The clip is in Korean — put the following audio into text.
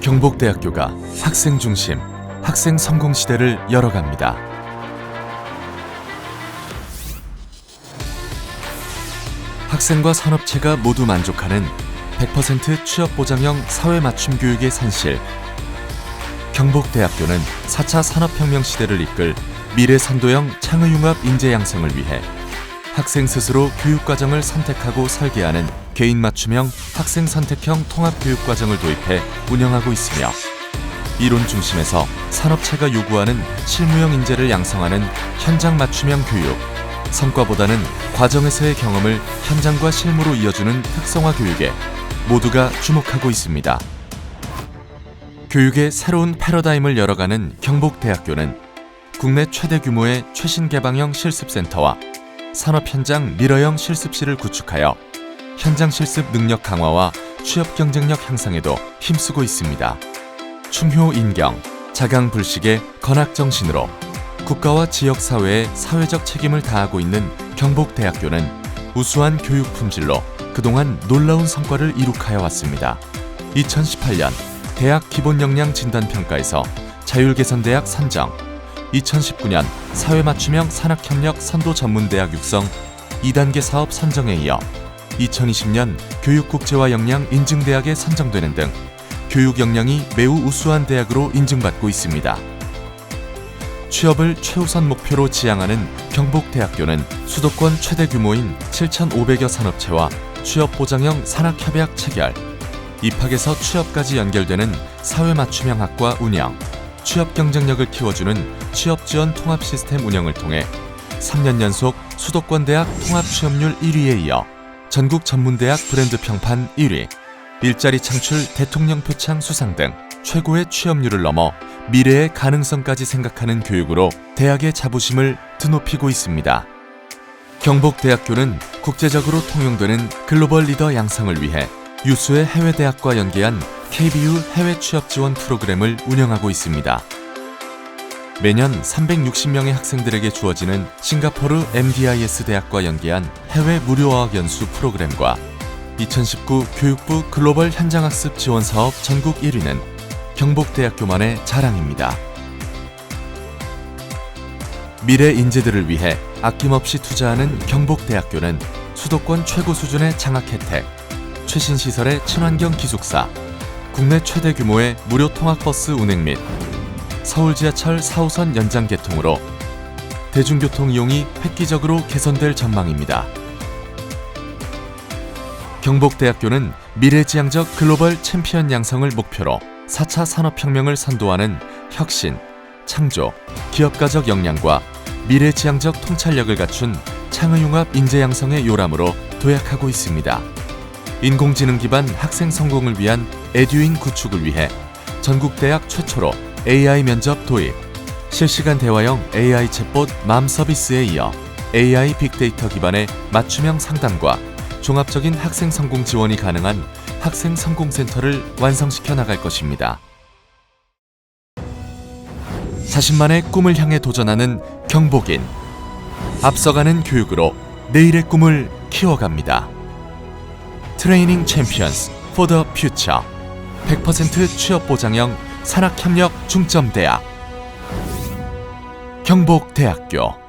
경복대학교가 학생 중심, 학생 성공 시대를 열어갑니다. 학생과 산업체가 모두 만족하는 100% 취업 보장형 사회 맞춤 교육의 산실. 경복대학교는 4차 산업혁명 시대를 이끌 미래 선도형 창의융합 인재 양성을 위해 학생 스스로 교육과정을 선택하고 설계하는 개인 맞춤형 학생 선택형 통합 교육과정을 도입해 운영하고 있으며 이론 중심에서 산업체가 요구하는 실무형 인재를 양성하는 현장 맞춤형 교육, 성과보다는 과정에서의 경험을 현장과 실무로 이어주는 특성화 교육에 모두가 주목하고 있습니다. 교육의 새로운 패러다임을 열어가는 경복대학교는 국내 최대 규모의 최신 개방형 실습센터와 산업 현장 미러형 실습실을 구축하여 현장 실습 능력 강화와 취업 경쟁력 향상에도 힘쓰고 있습니다. 충효 인경, 자강 불식의 건학 정신으로 국가와 지역 사회에 사회적 책임을 다하고 있는 경복대학교는 우수한 교육 품질로 그동안 놀라운 성과를 이룩하여 왔습니다. 2018년 대학 기본 역량 진단 평가에서 자율개선대학 선정, 2019년 사회 맞춤형 산학협력 선도 전문대학 육성 2단계 사업 선정에 이어 2020년 교육국제화 역량 인증대학에 선정되는 등 교육 역량이 매우 우수한 대학으로 인증받고 있습니다. 취업을 최우선 목표로 지향하는 경복대학교는 수도권 최대 규모인 7,500여 산업체와 취업 보장형 산학협약 체결, 입학에서 취업까지 연결되는 사회 맞춤형 학과 운영, 취업 경쟁력을 키워주는 취업 지원 통합 시스템 운영을 통해 3년 연속 수도권 대학 통합 취업률 1위에 이어 전국 전문대학 브랜드 평판 1위, 일자리 창출 대통령 표창 수상 등 최고의 취업률을 넘어 미래의 가능성까지 생각하는 교육으로 대학의 자부심을 드높이고 있습니다. 경복대학교는 국제적으로 통용되는 글로벌 리더 양성을 위해 유수의 해외 대학과 연계한 KBU 해외 취업 지원 프로그램을 운영하고 있습니다. 매년 360명의 학생들에게 주어지는 싱가포르 MDIS 대학과 연계한 해외 무료 어학 연수 프로그램과 2019 교육부 글로벌 현장학습 지원 사업 전국 1위는 경복대학교만의 자랑입니다. 미래 인재들을 위해 아낌없이 투자하는 경복대학교는 수도권 최고 수준의 장학 혜택, 최신 시설의 친환경 기숙사, 국내 최대 규모의 무료 통학버스 운행 및 서울 지하철 4호선 연장 개통으로 대중교통 이용이 획기적으로 개선될 전망입니다. 경복대학교는 미래지향적 글로벌 챔피언 양성을 목표로 4차 산업혁명을 선도하는 혁신, 창조, 기업가적 역량과 미래지향적 통찰력을 갖춘 창의융합 인재 양성의 요람으로 도약하고 있습니다. 인공지능 기반 학생 성공을 위한 에듀인 구축을 위해 전국 대학 최초로 AI 면접 도입, 실시간 대화형 AI 챗봇 맘 서비스에 이어 AI 빅데이터 기반의 맞춤형 상담과 종합적인 학생 성공 지원이 가능한 학생 성공 센터를 완성시켜 나갈 것입니다. 자신만의 꿈을 향해 도전하는 경복인. 앞서가는 교육으로 내일의 꿈을 키워갑니다. 트레이닝 챔피언스 the future 100% 취업 보장형 산학협력 중점대학. 경복대학교